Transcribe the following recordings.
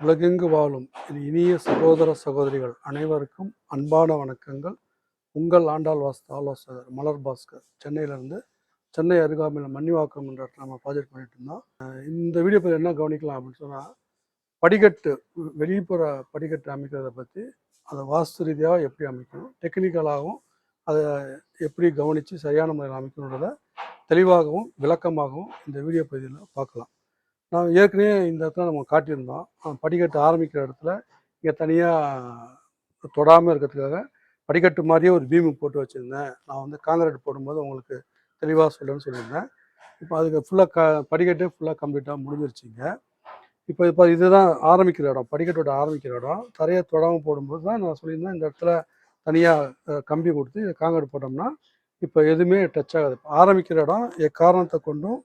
உலகெங்கு வாழும் என் இனிய சகோதர சகோதரிகள் அனைவருக்கும் அன்பான வணக்கங்கள். உங்கள் ஆண்டாள் வாஸ்து ஆலோசகர் மலர் பாஸ்கர். சென்னையிலேருந்து சென்னை அருகாமையில் மன்னிவாக்கம் என்ற இடத்துல நம்ம ப்ராஜெக்ட் பண்ணிட்டு இருந்தோம். இந்த வீடியோ பற்றி என்ன கவனிக்கலாம் அப்படின்னு சொன்னால் படிக்கட்டு வெளிப்புற படிக்கட்டு அமைக்கிறத பற்றி அதை வாஸ்து ரீதியாக எப்படி அமைக்கணும் டெக்னிக்கலாகவும் அதை எப்படி கவனித்து சரியான முறையில் அமைக்கணுன்றதை தெளிவாகவும் விளக்கமாகவும் இந்த வீடியோ பகுதியில் பார்க்கலாம். நான் ஏற்கனவே இந்த இடத்துல நம்ம காட்டியிருந்தோம். படிக்கட்டு ஆரம்பிக்கிற இடத்துல இங்கே தனியாக தொடாமல் இருக்கிறதுக்காக படிக்கட்டு மாதிரியே ஒரு பீமு போட்டு வச்சுருந்தேன். நான் வந்து காங்கிரீட் போடும்போது உங்களுக்கு தெளிவாக சொல்லுன்னு சொல்லியிருந்தேன். இப்போ அதுக்கு ஃபுல்லாக க படிக்கட்டே ஃபுல்லாக கம்ப்ளீட்டாக முடிஞ்சிருச்சிங்க இப்போ இப்போ இதுதான் ஆரம்பிக்கிற இடம். படிக்கட்டோட ஆரம்பிக்கிற இடம். தரையை தொடாமல் போடும்போது தான் நான் சொல்லியிருந்தேன் இந்த இடத்துல தனியாக கம்பி கொடுத்து இதை காங்கிரீட் போட்டோம்னா இப்போ எதுவுமே டச் ஆகாது. ஆரம்பிக்கிற இடம் எக்காரணத்தை கொண்டும்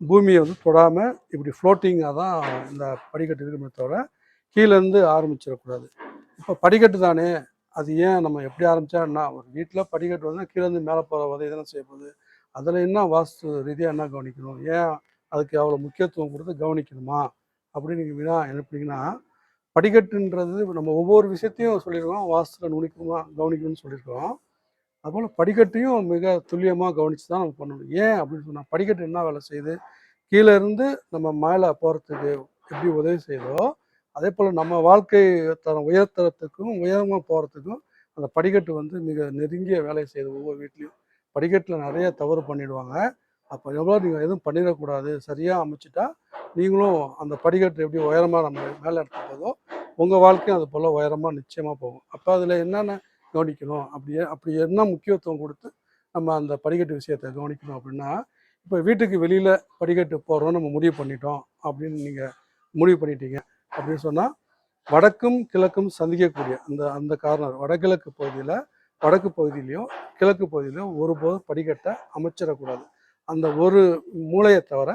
பூமியை வந்து தொடாமல் இப்படி ஃப்ளோட்டிங்காக தான் இந்த படிக்கட்டு இருக்குமே தவிர கீழேருந்து ஆரம்பிச்சிடக்கூடாது. இப்போ படிக்கட்டு தானே அது ஏன் நம்ம எப்படி ஆரம்பித்தா என்ன? ஒரு வீட்டில் படிக்கட்டு வந்து கீழேருந்து மேலே போகிற வதை தானே செய்ய போகுது. அதில் என்ன வாஸ்து ரீதியாக என்ன கவனிக்கணும்? ஏன் அதுக்கு அவ்வளோ முக்கியத்துவம் கொடுத்து கவனிக்கணுமா? அப்படின்னு நீங்கள் வினா எழுப்பினீங்கன்னா படிக்கட்டுன்றது நம்ம ஒவ்வொரு விஷயத்தையும் சொல்லியிருக்கோம் வாஸ்துல நுணுக்கமாக கவனிக்கணும்னு சொல்லியிருக்கோம். அதுபோல் படிக்கட்டையும் மிக துல்லியமாக கவனித்து தான் நம்ம பண்ணணும். ஏன் அப்படின்னு சொன்னால் படிக்கட்டு என்ன வேலை செய்யுது? கீழே இருந்து நம்ம மேலே போகிறதுக்கு எப்படி உதவி செய்தோ அதே போல் நம்ம வாழ்க்கை தரம் உயர்த்தரத்துக்கும் உயரமாக போகிறதுக்கும் அந்த படிக்கட்டு வந்து மிக நெருங்கிய வேலையை செய்யுது ஒவ்வொரு வீட்லேயும். படிக்கட்டில் நிறைய தவறு பண்ணிடுவாங்க. அப்போ எவ்வளோ நீங்கள் எதுவும் பண்ணிடக்கூடாது. சரியாக அமைச்சிட்டா நீங்களும் அந்த படிக்கட்டு எப்படி உயரமாக நம்ம மேலே எடுத்து போதோ உங்கள் வாழ்க்கையும் அது போல் உயரமாக நிச்சயமாக போகும். அப்போ அதில் என்னென்ன கவனிக்கணும். அப்படியே அப்படி என்ன முக்கியத்துவம் கொடுத்து நம்ம அந்த படிக்கட்டு விஷயத்தை கவனிக்கணும் அப்படின்னா இப்போ வீட்டுக்கு வெளியில் படிக்கட்டு போகிறோம் நம்ம முடிவு பண்ணிட்டோம் அப்படின்னு நீங்கள் முடிவு பண்ணிட்டீங்க அப்படின்னு சொன்னால் வடக்கும் கிழக்கும் சந்திக்கக்கூடிய அந்த அந்த கார்னர் வடகிழக்கு பகுதியில் வடக்கு பகுதியிலையும் கிழக்கு பகுதியிலையும் ஒருபோதும் படிக்கட்டை அமைச்சிடக்கூடாது. அந்த ஒரு மூலையை தவிர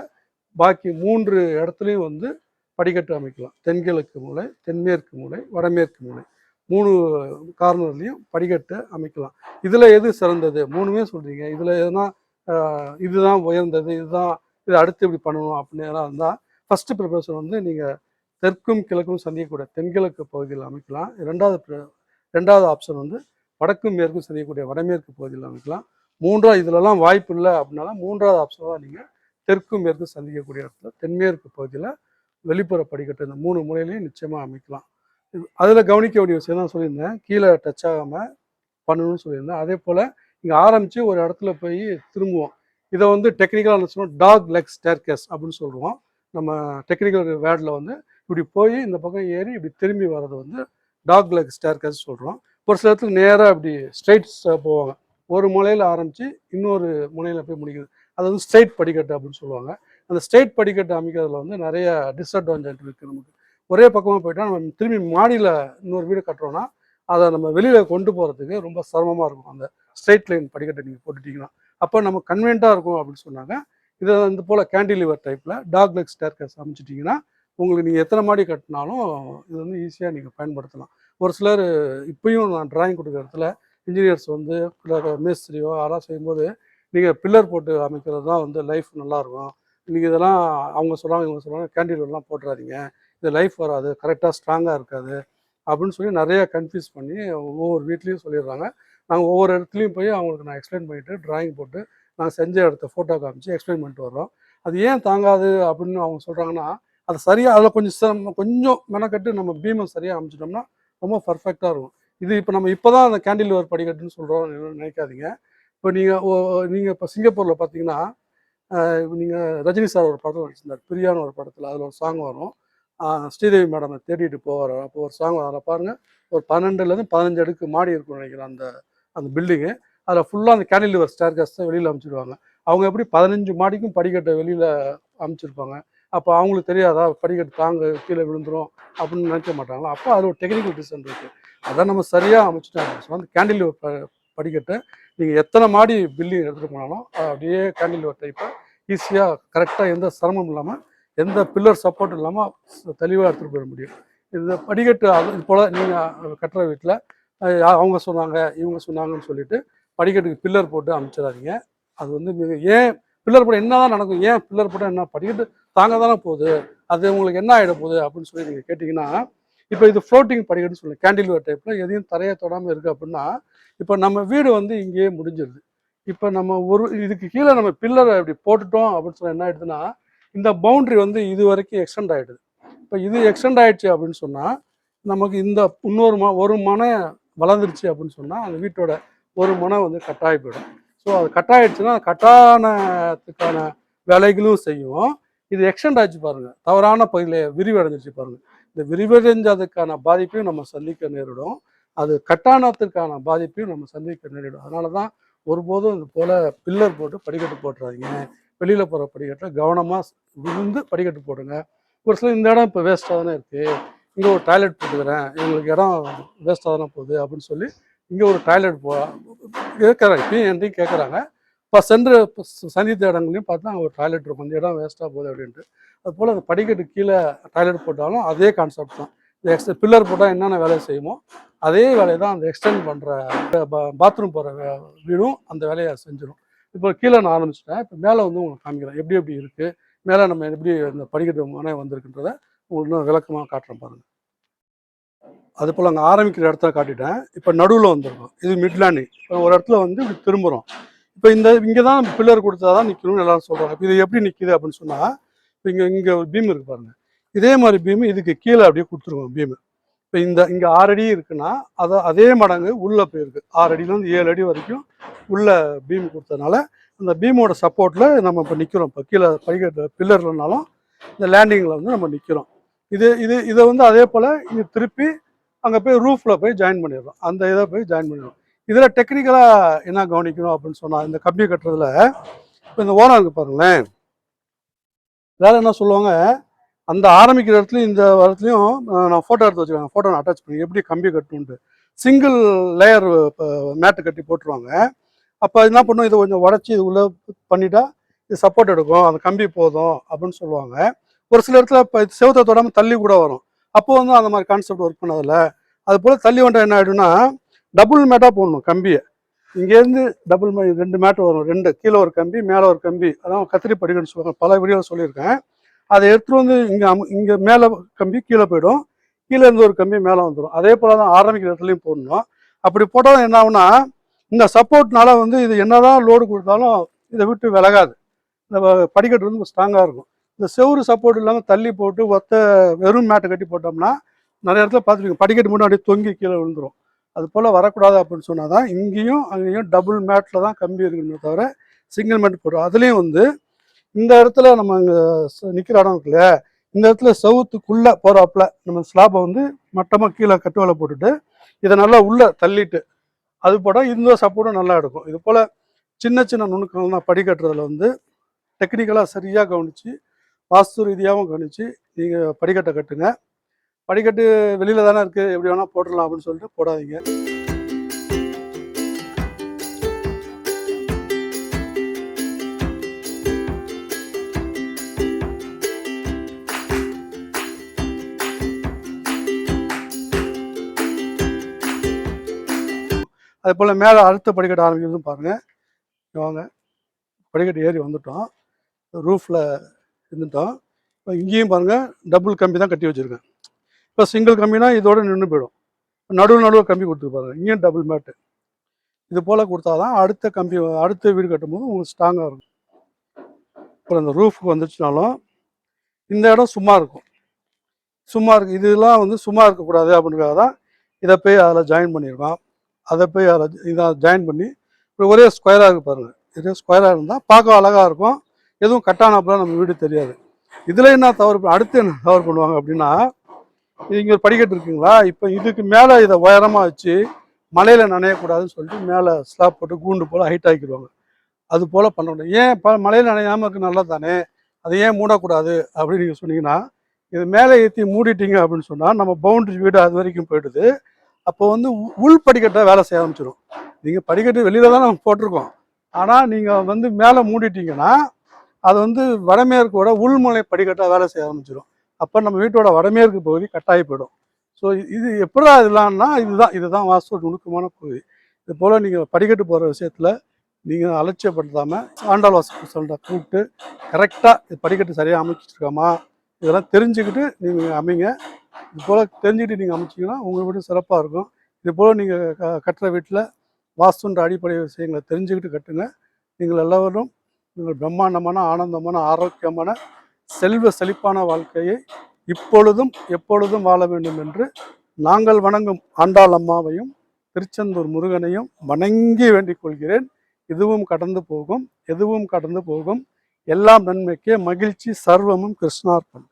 பாக்கி மூன்று இடத்துலையும் வந்து படிக்கட்டு அமைக்கலாம். தென்கிழக்கு மூலை தென்மேற்கு மூலை வடமேற்கு மூலை. மூணு கார்னர்லையும் படிக்கட்டு அமைக்கலாம். இதில் எது சிறந்தது? மூணுமே சொல்கிறீங்க இதில் எதுனா இதுதான் உயர்ந்தது இதுதான் இது அடுத்து இப்படி பண்ணணும் அப்படின்னு இருந்தால் ஃபஸ்ட்டு ப்ரிப்பரேஷன் வந்து நீங்கள் தெற்கும் கிழக்கும் சந்திக்கக்கூடிய தென்கிழக்கு பகுதியில் அமைக்கலாம். ரெண்டாவது ரெண்டாவது ஆப்ஷன் வந்து வடக்கும் மேற்கும் சந்திக்கக்கூடிய வடமேற்கு பகுதியில் அமைக்கலாம். மூன்றாவது இதிலலாம் வாய்ப்பு இல்லை அப்படின்னாலும் மூன்றாவது ஆப்ஷனாக நீங்கள் தெற்கும் மேற்கும் சந்திக்கக்கூடிய இடத்துல தென்மேற்கு பகுதியில் வெளிப்புற படிக்கட்டு இந்த மூணு முறையிலையும் நிச்சயமாக அமைக்கலாம். அதில் கவனிக்க வேண்டிய விஷயம் தான் சொல்லியிருந்தேன். கீழே டச் ஆகாமல் பண்ணணும்னு சொல்லியிருந்தேன். அதே போல் இங்கே ஆரம்பித்து ஒரு இடத்துல போய் திரும்புவோம். இதை வந்து டெக்னிக்கலாக சொன்னோம் டாக் லெக் ஸ்டேர்கேஸ் அப்படின்னு சொல்லுவோம் நம்ம டெக்னிக்கல் வேர்டில் வந்து இப்படி போய் இந்த பக்கம் ஏறி இப்படி திரும்பி வர்றது வந்து டாக் லெக் ஸ்டேர்கேஸ் சொல்கிறோம் ஒரு சில இடத்துல நேராக இப்படி ஸ்ட்ரைட்ஸ் போவாங்க. ஒரு முனையில் ஆரம்பித்து இன்னொரு முனையில் போய் முடிக்குது. அது வந்து ஸ்ட்ரைட் படிக்கட்டு அப்படின்னு சொல்லுவாங்க. அந்த ஸ்ட்ரைட் படிக்கட்டு அமைக்கிறதுல வந்து நிறைய டிஸ்அட்வான்டேஜ் இருக்குது நமக்கு. ஒரே பக்கமாக போயிட்டா நம்ம திரும்பி மாடியில் இன்னொரு வீடு கட்டுறோன்னா அதை நம்ம வெளியில் கொண்டு போகிறதுக்கு ரொம்ப சிரமமாக இருக்கும். அந்த ஸ்ட்ரைட் லைன் படிக்கட்டை நீங்கள் போட்டுட்டீங்கன்னா. அப்போ நம்ம கன்வென்ட்டாக இருக்கும் அப்படின்னு சொன்னாங்க. இதை இந்த போல் கேண்டிலிவர் டைப்பில் டாக் லெக் ஸ்டேர்கேஸ் அமைச்சிட்டிங்கன்னா உங்களுக்கு நீங்கள் எத்தனை மாடி கட்டினாலும் இது வந்து ஈஸியாக நீங்கள் பயன்படுத்தலாம். ஒரு சிலர் இப்பயும் நான் டிராயிங் கொடுக்குற இடத்துல இன்ஜினியர்ஸ் வந்து மேஸ்திரியோ அதெல்லாம் செய்யும்போது நீங்கள் பில்லர் போட்டு அமைக்கிறது தான் வந்து லைஃப் நல்லாயிருக்கும் நீங்கள் இதெல்லாம் அவங்க சொல்கிறாங்க இவங்க சொல்கிறாங்க கேண்டிலர்லாம் போட்டுறாதீங்க. இது லைஃப் வராது கரெக்டாக ஸ்ட்ராங்காக இருக்காது அப்படின்னு சொல்லி நிறையா கன்ஃபியூஸ் பண்ணி ஒவ்வொரு வீட்லேயும் சொல்லிடுறாங்க. நாங்கள் ஒவ்வொரு இடத்துலையும் போய் அவங்களுக்கு நான் எக்ஸ்பிளைன் பண்ணிவிட்டு ட்ராயிங் போட்டு நாங்கள் செஞ்ச இடத்த ஃபோட்டோ காமிச்சு எக்ஸ்பிளைன் பண்ணிட்டு வர்றோம். அது ஏன் தாங்காது அப்படின்னு அவங்க சொல்கிறாங்கன்னா அது சரியாக அதில் கொஞ்சம் சிரமம் கொஞ்சம் மெனக்கட்டு நம்ம பீமை சரியாக அமைச்சிட்டோம்னா ரொம்ப பர்ஃபெக்டாக இருக்கும். இது இப்போ நம்ம இப்போ தான் அந்த கேண்டில் ஒரு படிக்கட்டுன்னு சொல்கிறோம் நினைக்காதீங்க. இப்போ நீங்கள் நீங்கள் இப்போ சிங்கப்பூரில் பார்த்தீங்கன்னா நீங்கள் ரஜினி சார் ஒரு படம் நடிச்சிருந்தார் பிரியான ஒரு படத்தில் அதில் ஒரு சாங் வரும். ஸ்ரீதேவி மேடம் தேடிட்டு போவார். அப்போ ஒரு சாங் அதில் பாருங்கள் ஒரு பன்னெண்டுலேருந்து பதினஞ்சு அடுக்கு மாடி இருக்கும்னு நினைக்கிறேன் அந்த அந்த பில்டிங்கு அதில் ஃபுல்லாக அந்த கேண்டிலிவர் ஸ்டேர் கேஸ் தான் வெளியில் அமைச்சிருவாங்க. அவங்க எப்படி பதினஞ்சு மாடிக்கும் படிக்கட்டை வெளியில் அமைச்சிருப்பாங்க. அப்போ அவங்களுக்கு தெரியாதா படிக்கட்டு தாங்க கீழே விழுந்துரும் அப்படின்னு நினைக்க மாட்டாங்களா? அப்போ அது ஒரு டெக்னிக்கல் டிசைன் இருக்குது அதான் நம்ம சரியாக அமைச்சிட்டாங்க சொன்னால் அந்த கேண்டிலிவர் ப படிக்கட்டை நீங்கள் எத்தனை மாடி பில்டிங் எடுத்துகிட்டு போனாலும் அப்படியே கேண்டிலிவர் டைப்பை ஈஸியாக கரெக்டாக எந்த சிரமம் இல்லாமல் எந்த பில்லர் சப்போர்ட் இல்லாமல் தெளிவாக எடுத்துகிட்டு போயிட முடியும். இந்த படிக்கட்டு இது போல் நீங்கள் கட்டுற வீட்டில் அவங்க சொன்னாங்க இவங்க சொன்னாங்கன்னு சொல்லிட்டு படிக்கட்டுக்கு பில்லர் போட்டு அமைச்சிடாதீங்க அது வந்து மிக ஏன் பில்லர் போட என்ன தான் நடக்கும் ஏன் பில்லர் போட்டால் என்ன படிக்கட்டு தாங்க தானே போகுது அது உங்களுக்கு என்ன ஆகிட போகுது அப்படின்னு சொல்லி நீங்கள் கேட்டிங்கன்னா இப்போ இது ஃப்ளோட்டிங் படிக்கட்டுன்னு சொல்லுங்கள் கேண்டில்வேர் டைப்பில் எதையும் தரையை தொடாமல் இருக்குது அப்படின்னா இப்போ நம்ம வீடு வந்து இங்கேயே முடிஞ்சிருது. இப்போ நம்ம ஒரு இதுக்கு கீழே நம்ம பில்லரை இப்படி போட்டுட்டோம் அப்படின்னு சொல்லி என்ன ஆயிடுதுன்னா இந்த பவுண்ட்ரி வந்து இது வரைக்கும் எக்ஸ்டெண்ட் ஆகிடுது இப்போ இது எக்ஸ்டெண்ட் ஆயிடுச்சு அப்படின்னு சொன்னால் நமக்கு இந்த இன்னொரு ம ஒரு மனை வளர்ந்துருச்சு அப்படின்னு சொன்னால் அந்த வீட்டோட ஒரு மனை வந்து கட்டாகி போயிடும். ஸோ அது கட்டாயிடுச்சுன்னா கட்டானத்துக்கான வேலைகளும் செய்யும். இது எக்ஸ்டெண்ட் ஆச்சு பாருங்கள் தவறான பகுதியில் விரிவடைஞ்சிருச்சு பாருங்கள் இந்த விரிவடைஞ்சதுக்கான பாதிப்பையும் நம்ம சந்திக்க நேரிடும். அது கட்டானத்திற்கான பாதிப்பையும் நம்ம சந்திக்க நேரிடும். அதனால தான் ஒருபோதும் இது போல் பில்லர் போட்டு படிக்கட்டு போட்டுறாதீங்க. வெளியில் போகிற படிக்கட்டில் கவனமாக விழுந்து படிக்கட்டு போடுங்க. ஒரு சில இந்த இடம் இப்போ வேஸ்ட்டாக தானே இருக்குது இங்கே ஒரு டாய்லெட் போட்டுக்கிறேன். எங்களுக்கு இடம் வேஸ்ட்டாக தானே போகுது அப்படின்னு சொல்லி இங்கே ஒரு டாய்லெட் போ கேட்குறாங்க இப்பயும் என்கிட்டையும் கேட்குறாங்க இப்போ சென்று சந்தித்த இடங்களையும் பார்த்தா அங்கே ஒரு டாய்லெட் இருக்கும். இந்த இடம் வேஸ்ட்டாக போகுது அப்படின்ட்டு. அது போல் அந்த படிக்கட்டு கீழே டாய்லெட் போட்டாலும் அதே கான்செப்ட் தான். இந்த எக்ஸ்ட் பில்லர் போட்டால் என்னென்ன வேலையை செய்யுமோ அதே வேலையை தான் அந்த எக்ஸ்டெண்ட் பண்ணுற பாத்ரூம் போகிற வீடும் அந்த வேலையை செஞ்சிடும் இப்போ கீழே நான் ஆரம்பிச்சிட்டேன். இப்போ மேலே வந்து உங்களுக்கு காமிக்கிறேன். எப்படி எப்படி இருக்குது மேலே நம்ம எப்படி இந்த படிக்கட்டு மனை வந்திருக்குன்றத உங்களுக்கு இன்னும் விளக்கமாக காட்டுறேன் பாருங்கள் அது போல் அங்கே ஆரம்பிக்கிற இடத்துல காட்டிட்டேன். இப்போ நடுவில் வந்திருக்கோம். இது மிட்லானி இப்போ ஒரு இடத்துல வந்து இப்படி திரும்புகிறோம் இப்போ இந்த இங்கே தான் பில்லர் கொடுத்தா தான் நிற்கணும்னு எல்லாரும் சொல்கிறாங்க இப்போ இது எப்படி நிற்கிது அப்படின்னு சொன்னால் இப்போ இங்கே இங்கே ஒரு பீம் இருக்கு பாருங்கள் இதே மாதிரி பீம் இதுக்கு கீழே அப்படியே கொடுத்துருவோம் பீம். இப்போ இந்த இங்கே ஆறு அடி இருக்குன்னா அதை அதே மடங்கு உள்ளே போயிருக்கு. ஆறு அடியிலேருந்து ஏழு அடி வரைக்கும் உள்ள பீம் கொடுத்ததுனால அந்த பீமோட சப்போர்ட்டில் நம்ம இப்போ நிற்கிறோம் இப்போ கீழே படிக்கட்டு பில்லர்லனாலும் இந்த லேண்டிங்கில் வந்து நம்ம நிற்கிறோம் இது இது இதை வந்து அதே போல் இங்கே திருப்பி அங்கே போய் ரூஃபில் போய் ஜாயின் பண்ணிடுறோம். அந்த இதை போய் ஜாயின் பண்ணிடுறோம். இதில் டெக்னிக்கலாக என்ன கவனிக்கணும் அப்படின்னு சொன்னால் இந்த கம்பி கட்டுறதுல இப்போ இந்த ஓரம் இருக்குது பாருங்களேன். வேறு என்ன சொல்லுவாங்க? அந்த ஆரம்பிக்கிற இடத்துலையும் இந்த இடத்துலையும் நான் ஃபோட்டோ எடுத்து வச்சுருக்கேன். ஃபோட்டோ நான் அட்டாச் பண்ணி எப்படி கம்பி கட்டணுன்ட்டு சிங்கிள் லேயர் மேட்டு கட்டி போட்டுருவாங்க. அப்போ என்ன பண்ணும்? இதை கொஞ்சம் உடச்சி இது உள்ள பண்ணிட்டா இது சப்போர்ட் எடுக்கும். அந்த கம்பி போதும் அப்படின்னு சொல்லுவாங்க. ஒரு சில இடத்துல இப்போ செவத்தை தொடாமல் தள்ளி கூட வரும். அப்போ வந்து அந்த மாதிரி கான்செப்ட் ஒர்க் பண்ணதில்ல. அது போல் தள்ளி வந்துட்டா என்ன ஆகிடும்னா டபுள் மேட்டாக போடணும் கம்பியை. இங்கேருந்து டபுள் மே ரெண்டு மேட்டு வரும். ரெண்டு. கீழே ஒரு கம்பி மேலே ஒரு கம்பி. அதான் கத்திரி படிக்கணும்னு சொல்லுவாங்க. பல வீடியோவில் சொல்லியிருக்கேன். அதை எடுத்துட்டு வந்து இங்கே இங்கே மேலே கம்பி கீழே போயிடும். கீழே இருந்து ஒரு கம்பி மேலே வந்துடும் அதே போல் தான் ஆரம்பிக்கிற இடத்துலையும் போடணும். அப்படி போட்டால் என்ன ஆகுனா இந்த சப்போர்ட்னால வந்து இது என்னதான் லோடு கொடுத்தாலும் இதை விட்டு விலகாது. இந்த படிக்கட்டு வந்து ஸ்ட்ராங்காக இருக்கும். இந்த செவ்வறு சப்போர்ட் இல்லாமல் தள்ளி போட்டு ஒத்த வெறும் மேட்டை கட்டி போட்டோம்னா நிறைய இடத்துல பார்த்துருக்கீங்க படிக்கட்டு முன்னாடி தொங்கி கீழே விழுந்துடும் அது போல் வரக்கூடாது அப்படின்னு சொன்னால் தான் இங்கேயும் அங்கேயும் டபுள் மேட்டில் தான் கம்பி இருக்குன்னு தவிர சிங்கிள் மேட் போடுறோம். அதுலேயும் வந்து இந்த இடத்துல நம்ம இங்கே நிற்கிற இடம் இருக்குல்ல இந்த இடத்துல செவுத்துக்குள்ளே போகிறாப்புல நம்ம ஸ்லாப்பை வந்து மட்டமாக கீழே கட்டுவலை போட்டுட்டு இதை நல்லா உள்ளே தள்ளிட்டு அது போட இந்த சப்போர்ட்டும் நல்லா எடுக்கும். இது போல் சின்ன சின்ன நுணுக்கங்கள் தான் படிக்கட்டுறதுல வந்து டெக்னிக்கலாக சரியாக கவனித்து வாஸ்து ரீதியாகவும் கவனித்து நீங்கள் படிக்கட்டை கட்டுங்க. படிக்கட்டு வெளியில் தானே இருக்குது எப்படி வேணால் போட்டுடலாம் அப்படின்னு சொல்லிட்டு போடாதீங்க. அது போல் மேலே அடுத்த படிக்கட்டு ஆரம்பிக்கிறதும் பாருங்கள் வாங்க. படிக்கட்டு ஏறி வந்துட்டோம். ரூஃபில் இருந்துட்டோம். இப்போ இங்கேயும் பாருங்கள் டபுள் கம்பி தான் கட்டி வச்சுருக்கேன். இப்போ சிங்கிள் கம்பினா இதோடு நின்று போயிடும். நடுவு நடுவு கம்பி கொடுத்துருப்பாங்க இங்கேயும் டபுள் மேட்டு. இது போல் கொடுத்தா தான் அடுத்த கம்பி அடுத்த வீடு கட்டும்போது உங்களுக்கு ஸ்ட்ராங்காக இருக்கும். அப்புறம் இந்த ரூஃபுக்கு வந்துச்சுனாலும் இந்த இடம் சும்மா இருக்கும். சும்மா இருக்கு. இதெல்லாம் வந்து சும்மா இருக்கக்கூடாது அப்படின்றதுக்காக தான் இதை போய் அதில் ஜாயின் பண்ணியிருக்கோம். அதை போய் இதாக இதை ஜாயின் பண்ணி இப்படி ஒரே ஸ்கொயராக இருக்கு பாருங்கள் இதே ஸ்கொயராக இருந்தால் பார்க்க அழகாக இருக்கும். எதுவும் கட்டானப்பெல்லாம் நம்ம வீடு தெரியாது. இதில் என்ன தவறு அடுத்து என்ன தவறு பண்ணுவாங்க அப்படின்னா இங்கே ஒரு படிக்கட்டு இருக்குங்களா? இப்போ இதுக்கு மேலே இதை உயரமாக வச்சு மலையில் நனையக்கூடாதுன்னு சொல்லிட்டு மேலே ஸ்லாப் போட்டு கூண்டு போல் ஹைட் ஆக்கிடுவாங்க. அது போல் பண்ணணும். ஏன் ப மலையில் நனையாமல் இருக்கு நல்லா தானே அதை ஏன் மூடக்கூடாது அப்படின்னு நீங்கள் சொன்னீங்கன்னா இது மேலே ஏற்றி மூடிட்டீங்க அப்படின்னு சொன்னால் நம்ம பவுண்டரி வீடு அது வரைக்கும் போயிடுது. அப்போ வந்து உ- உள் படிக்கட்டை வேலை செய்ய ஆரம்பிச்சிடும் நீங்கள் படிக்கட்டு வெளியில தான் நம்ம போட்டிருக்கோம். ஆனால் நீங்கள் வந்து மேலே மூடிட்டீங்கன்னா அது வந்து வடமேற்கோட உள்முனை படிக்கட்டாக வேலை செய்ய ஆரம்பிச்சிடும் அப்போ நம்ம வீட்டோட வடமேற்கு பகுதி கட்டாயி போயிடும். ஸோ இது எப்படா இதெல்லாம்னா இதுதான் இதுதான் வாஸ்து நுணுக்கமான பகுதி. இது போல் நீங்கள் படிக்கட்டு போகிற விஷயத்தில் நீங்கள் அலட்சியப்படுத்தாமல் ஆண்டாள் வாசல் சொல்கிற கூப்பிட்டு கரெக்டாக படிக்கட்டு சரியாக அமைச்சிருக்காமா? இதெல்லாம் தெரிஞ்சுக்கிட்டு நீங்கள் அமைங்க. இது போல் தெரிஞ்சுக்கிட்டு நீங்கள் அமைச்சிங்கன்னா உங்கள் வீடு சிறப்பாக இருக்கும். இது போல் நீங்கள் க கட்டுற வீட்டில் வாஸ்துன்ற அடிப்படை விஷயங்களை தெரிஞ்சுக்கிட்டு கட்டுங்க. நீங்கள் எல்லோரும் நீங்கள் பிரம்மாண்டமான ஆனந்தமான ஆரோக்கியமான செல்வ செழிப்பான வாழ்க்கையை இப்பொழுதும் எப்பொழுதும் வாழ வேண்டும் என்று நாங்கள் வணங்கும் ஆண்டாள் அம்மாவையும் திருச்செந்தூர் முருகனையும் வணங்கி வேண்டிக் கொள்கிறேன். இதுவும் கடந்து போகும் எதுவும் கடந்து போகும். எல்லாம் நன்மைக்கே மகிழ்ச்சி சர்வமும் கிருஷ்ணார்ப்பணம்